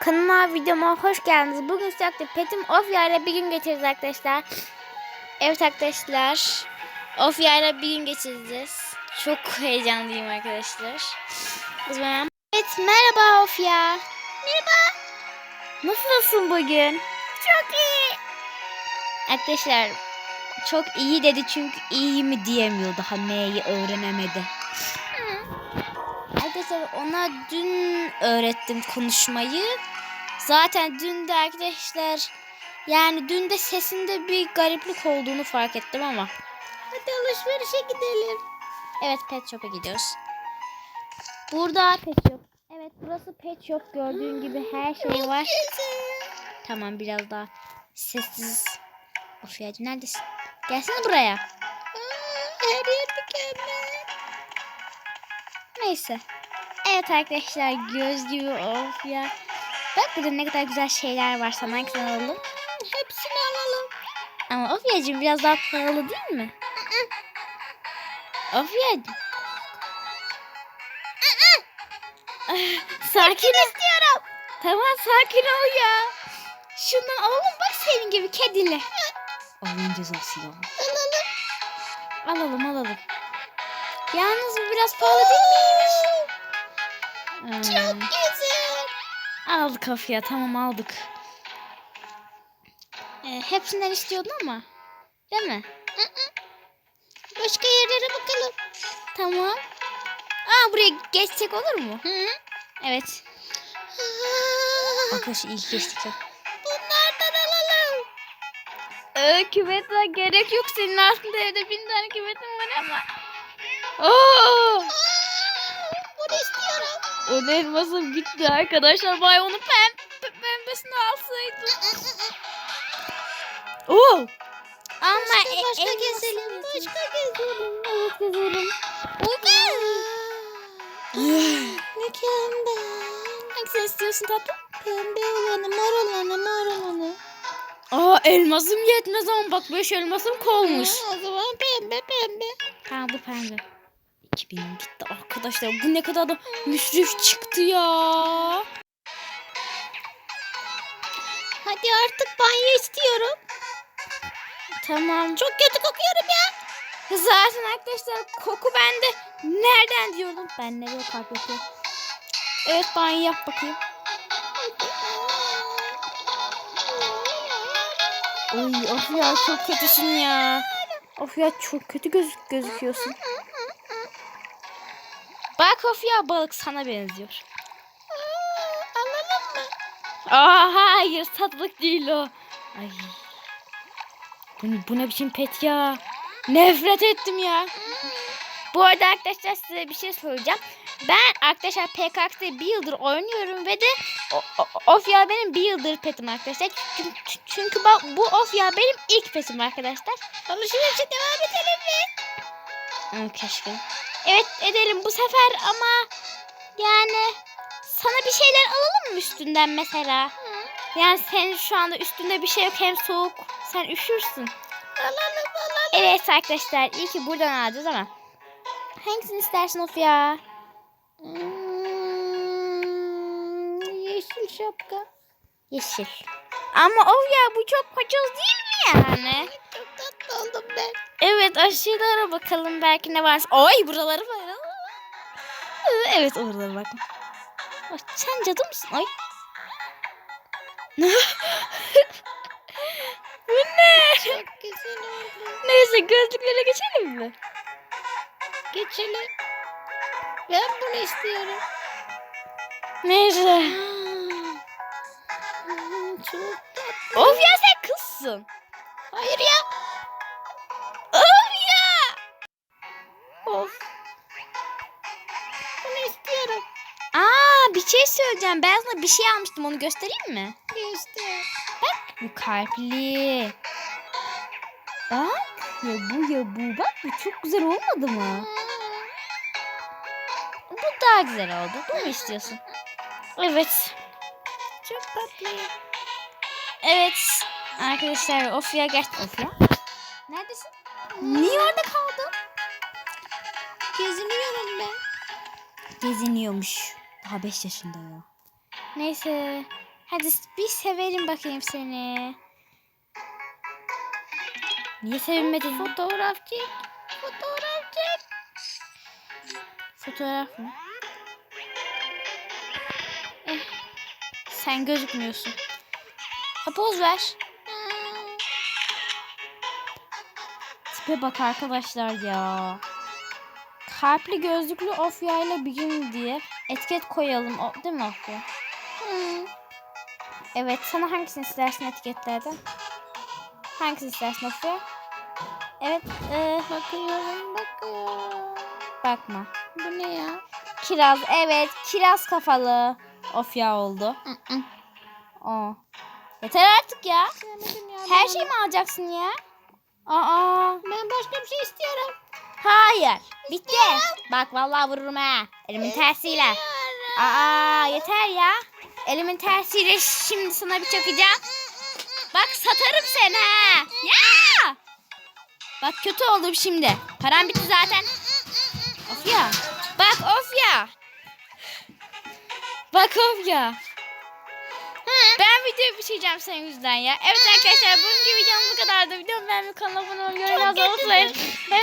Kanalıma videoma hoş geldiniz. Bugün sürekli Petim Ofya ile bir gün geçireceğiz arkadaşlar. Evet arkadaşlar. Ofya ile bir gün geçireceğiz. Çok heyecanlıyım arkadaşlar. O zaman... Evet merhaba Ofya. Merhaba. Nasılsın bugün? Çok iyi. Arkadaşlar çok iyi dedi çünkü iyi mi diyemiyor daha M'yi öğrenemedi. Arkadaşlar ona dün öğrettim konuşmayı. Zaten dün de arkadaşlar yani dün de sesinde bir gariplik olduğunu fark ettim ama. Hadi alışverişe gidelim. Evet pet shop'a gidiyoruz. Burada pet shop. Evet burası pet shop gördüğün gibi her şey var. Tamam biraz daha sessiz. Of ya neredesin? Gelsene buraya. Her yer mükemmel. Neyse. Evet arkadaşlar göz gibi of ya. Bak burada ne kadar güzel şeyler var. Sana hangisini alalım? Hepsini alalım. Ama Ofya'cığım biraz daha pahalı değil mi? Ofya'cığım. sakin istiyorum. Tamam sakin ol ya. Şundan alalım bak senin gibi kedili. Allah'ın cezası ya. Alalım. Alalım alalım. Yalnız bu biraz pahalı değil miymiş? Çok Hmm. güzel. Aldık Afya tamam aldık. Ee, hepsinden istiyordun ama. Değil mi? Başka yerlere bakalım. Tamam. Aa buraya geçsek olur mu? Hı? Evet. Aa, Arkadaşlar iyi geçtik ya. Bunlardan alalım. Ee, küvete gerek yok senin aslında evde bin tane küvetin var ama. Oo! Aa, Bunu istiyorum. O elmasım gitti arkadaşlar. Vay onu pem pe- pembesini alsaydım. Oo! Ama Başka, e- başka gezelim. Başka gezelim. Evet gezelim. Mükemmel. Hangisini istiyorsun tatlım? Pembe olanı, mor olanı, mor olanı. Aa elmasım yetmez ama bak beş elmasım kolmuş. Ha, o zaman pembe pembe. Ha bu pembe. 2000 gitti arkadaşlar. Bu ne kadar da müsrif çıktı ya. Hadi artık banyo istiyorum. Tamam. Çok kötü kokuyorum ya. Zaten arkadaşlar koku bende. Nereden diyordum? Ben nereye kalp yapıyorum? Evet banyo yap bakayım. Oy of ya çok kötüsün ya. Of ya çok kötü göz gözüküyorsun. Bak of ya balık sana benziyor. Aa, Alalım mı? Aa hayır tatlık değil o. Ay. Bu, bu ne biçim pet ya? Nefret ettim ya. Bu arada arkadaşlar size bir şey söyleyeceğim. Ben arkadaşlar PKX'de bir yıldır oynuyorum ve de o, benim bir yıldır petim arkadaşlar. Çünkü, çünkü bak bu Ofya benim ilk petim arkadaşlar. Alışverişe devam edelim mi? Keşke. Evet edelim bu sefer ama yani sana bir şeyler alalım mı üstünden mesela? Yani senin şu anda üstünde bir şey yok hem soğuk. Sen üşürsün. Alalım alalım. Evet arkadaşlar iyi ki buradan alacağız ama. Hangisini istersin of ya? Hmm, yeşil şapka. Yeşil. Ama of ya bu çok paçoz değil mi yani? Evet aşağılara bakalım belki ne var. Ay buraları var. Evet oralara bak. Ay, sen cadı mısın? Ay. bu ne? Çok güzel oldu. Neyse gözlüklere geçelim mi? Geçelim. Ben bunu istiyorum. Neyse. Çok tatlı. Of ya sen kızsın. Hayır ya. İstiyorum. Aa bir şey söyleyeceğim. Ben sana bir şey almıştım onu göstereyim mi? Göster. Bu kalpli. Bak ya bu ya bu. Bak bu çok güzel olmadı mı? Bu daha güzel oldu. Bunu mu istiyorsun? Evet. Çok tatlı. Evet. Arkadaşlar Ofya geç. Ofya? Neredesin? Niye orada kaldın? Geziniyorum ben. Geziniyormuş. Daha 5 yaşında ya. Neyse. Hadi bir sevelim bakayım seni. Niye sevinmedin? Fotoğraf çek. Fotoğraf çek. Fotoğraf mı? Eh, sen gözükmüyorsun. Ha poz ver. Tipe bak arkadaşlar ya. Kalpli gözlüklü Ofya ile bir gün diye etiket koyalım. O, değil mi Ofya? Evet. Sana hangisini istersin etiketlerden? Hangisini istersin Ofya? Evet. E, Bakıyorum bakıyorum. bakma. Bu ne ya? Kiraz. Evet. Kiraz kafalı Ofya oldu. O. Yeter artık ya. Ya. Her şeyi mi alacaksın ya? Aa. Ben başka bir şey istiyorum. Hayır. Bitti. Bak vallahi vururum ha. Elimin tersiyle. Aa yeter ya. Elimin tersiyle şimdi sana bir çakacağım. Bak satarım seni ha. Ya. Bak kötü oldum şimdi. Param bitti zaten. Of ya. Bak of ya. Bak of ya. Ben video bitireceğim senin yüzünden ya. Evet arkadaşlar bugünkü videom bu kadardı. Videomu beğenmeyi kanala abone olmayı yorum yazmayı unutmayın. Ben